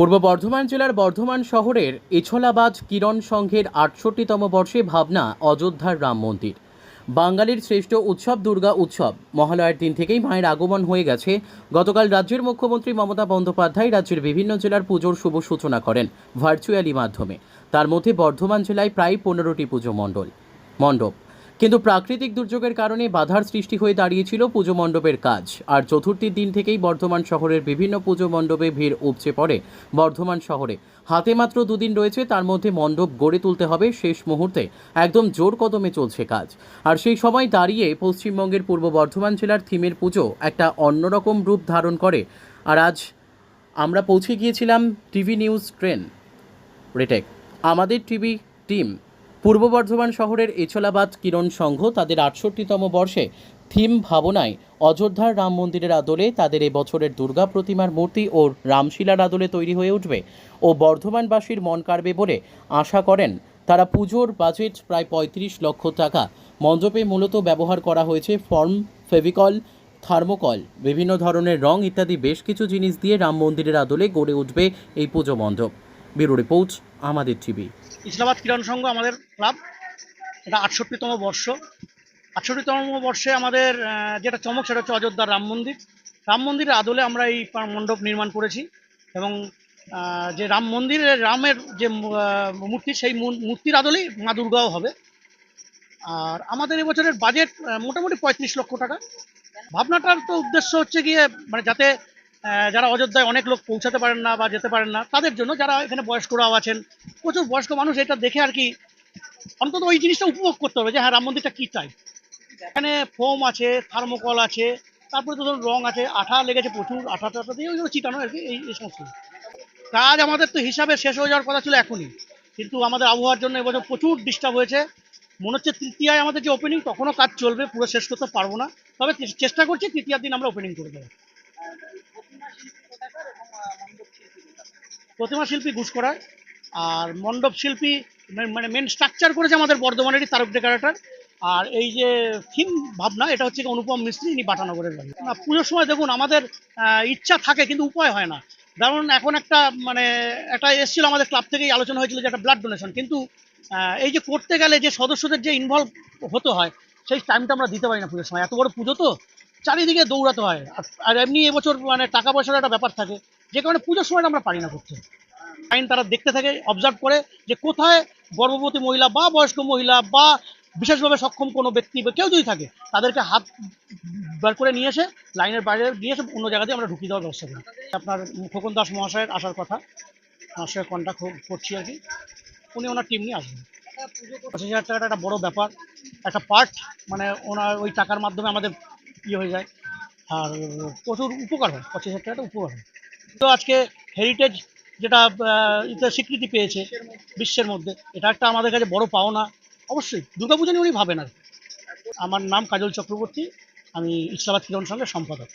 পূর্ব বর্ধমান জেলার বর্ধমান শহরের এছলাবাজ কিরণ সংঘের আটষট্টিতম বর্ষে ভাবনা অযোধ্যার রাম মন্দির। বাঙালির শ্রেষ্ঠ উৎসব দুর্গা উৎসব। মহালয়ার দিন থেকেই মায়ের আগমন হয়ে গেছে। গতকাল রাজ্যের মুখ্যমন্ত্রী মমতা বন্দ্যোপাধ্যায় রাজ্যের বিভিন্ন জেলার পুজোর শুভ সূচনা করেন ভার্চুয়ালি মাধ্যমে। তার মধ্যে বর্ধমান জেলায় প্রায় পনেরোটি পুজো মণ্ডল। মণ্ডপ। কিন্তু প্রাকৃতিক দুর্যোগের কারণে বাধার সৃষ্টি হয়ে দাঁড়িয়েছিল পুজো মণ্ডপের কাজ। আর চতুর্থীর দিন থেকেই বর্ধমান শহরের বিভিন্ন পুজো মণ্ডপে ভিড় উপচে পড়ে বর্ধমান শহরে। হাতে মাত্র দুদিন রয়েছে, তার মধ্যে মণ্ডপ গড়ে তুলতে হবে শেষ মুহূর্তে। একদম জোর কদমে চলছে কাজ। আর সেই সময় দাঁড়িয়ে পশ্চিমবঙ্গের পূর্ব বর্ধমান জেলার থিমের পুজো একটা অন্যরকম রূপ ধারণ করে। আর আজ আমরা পৌঁছে গিয়েছিলাম টিভি নিউজ ট্রেন, রেটেক। আমাদের টিভি টিম পূর্ব বর্ধমান শহরের এছলাবাদ কিরণ সংঘ তাদের আটষট্টিতম বর্ষে থিম ভাবনায় অযোধ্যার রাম মন্দিরের আদলে তাদের এবছরের দুর্গা প্রতিমার মূর্তি ও রামশিলার আদলে তৈরি হয়ে উঠবে ও বর্ধমানবাসীর মন কাড়বে বলে আশা করেন তারা পুজোর বাজেট প্রায় পঁয়ত্রিশ লক্ষ টাকা। মণ্ডপে মূলত ব্যবহার করা হয়েছে ফর্ম, ফেভিকল, থার্মোকল, বিভিন্ন ধরনের রং ইত্যাদি বেশ কিছু জিনিস দিয়ে রাম মন্দিরের আদলে গড়ে উঠবে এই পুজো মণ্ডপ। ব্যুরো রিপোর্ট, আমাদের টিভি। ইসলামাবাদ কিরণ সংঘ আমাদের ক্লাব। এটা আটষট্টিতম বর্ষ। আটষট্টিতম বর্ষে আমাদের যেটা চমক সেটা হচ্ছে অযোধ্যার রাম মন্দির। রাম মন্দিরের আদলে আমরা এই মণ্ডপ নির্মাণ করেছি এবং যে রাম মন্দিরের রামের যে মূর্তি, সেই মূর্তির আদলেই মা দুর্গাও হবে। আর আমাদের এবছরের বাজেট মোটামুটি পঁয়ত্রিশ লক্ষ টাকা। ভাবনাটার তো উদ্দেশ্য হচ্ছে গিয়ে মানে যাতে যারা অযোধ্যায় অনেক লোক পৌঁছাতে পারেন না বা যেতে পারেন না, তাদের জন্য যারা এখানে বয়স্করাও আছেন, প্রচুর বয়স্ক মানুষ এটা দেখে আর কি অন্তত ওই জিনিসটা উপভোগ করতে হবে যে হ্যাঁ রাম মন্দিরটা কী চাই। এখানে ফোম আছে, থার্মোকল আছে, তারপরে তো ধরুন রং আছে, আঠা লেগেছে প্রচুর, আঠা টাঠা দিয়ে ওইগুলো চিটানো আর কি, এই সমস্ত। কাজ আমাদের তো হিসাবে শেষ হয়ে যাওয়ার কথা ছিল এখনই, কিন্তু আমাদের আবহাওয়ার জন্য এবছর প্রচুর ডিস্টার্ব হয়েছে। মনে হচ্ছে তৃতীয়ায় আমাদের যে ওপেনিং তখনও কাজ চলবে, পুরো শেষ করতে পারব না। তবে চেষ্টা করছি তৃতীয়ার দিন আমরা ওপেনিং করে দেবো। প্রতিমা শিল্পী ঘুষকরায় আর মণ্ডপ শিল্পী মানে মেন স্ট্রাকচার করেছে আমাদের বর্ধমানেরই তারক ডেকারেটার আর এই যে থিম ভাবনা, এটা হচ্ছে অনুপম মিস্ত্রি, ইনি বাটানগরের না, পুজোর সময় দেখুন, আমাদের ইচ্ছা থাকে কিন্তু উপায় হয় না। কারণ এখন একটা মানে একটা এসেছিল আমাদের ক্লাব থেকেই, আলোচনা হয়েছিল যে একটা ব্লাড ডোনেশন কিন্তু এই যে করতে গেলে যে সদস্যদের যে ইনভলভ হতে হয়, সেই টাইমটা আমরা দিতে পারি না পুজোর সময়। এত বড় পুজো তো, চারিদিকে দৌড়াতে হয়। আর এমনি এবছর মানে টাকা পয়সার একটা ব্যাপার থাকে। যে কারণে পুজোর সময়টা আমরা পারি না করতে আইন তারা দেখতে থাকে অবজার্ভ করে যে কোথায় গর্ভবতী মহিলা বা বয়স্ক মহিলা বা বিশেষভাবে সক্ষম কোনো ব্যক্তি বা কেউ যদি থাকে, তাদেরকে হাত বার করে নিয়ে এসে লাইনের বাইরে নিয়ে এসে অন্য জায়গাতে আমরা ঢুকিয়ে দেওয়ার ব্যবস্থা করি। আপনার খোকন দাস মহাশয়ের আসার কথা আমার সঙ্গে কন্ট্যাক্ট করছি আর কি। উনি ওনার টিম নিয়ে আসবেন। পঁচিশ হাজার টাকাটা একটা বড় ব্যাপার, একটা পার্ট মানে ওনার ওই টাকার মাধ্যমে আমাদের ইয়ে হয়ে যায়। আর প্রচুর উপকার হয়, পঁচিশ হাজার টাকাটা উপকার হয়। তো আজকে হেরিটেজ যেটা আহ, ইতে স্বীকৃতি পেয়েছে বিশ্বের মধ্যে এটা একটা আমাদের কাছে বড় পাওনা অবশ্যই দুর্গাপুজো নিয়ে উনি ভাবেন আর। আমার নাম কাজল চক্রবর্তী আমি ইসলামাবাদ কিরণ সঙ্গে সম্পাদক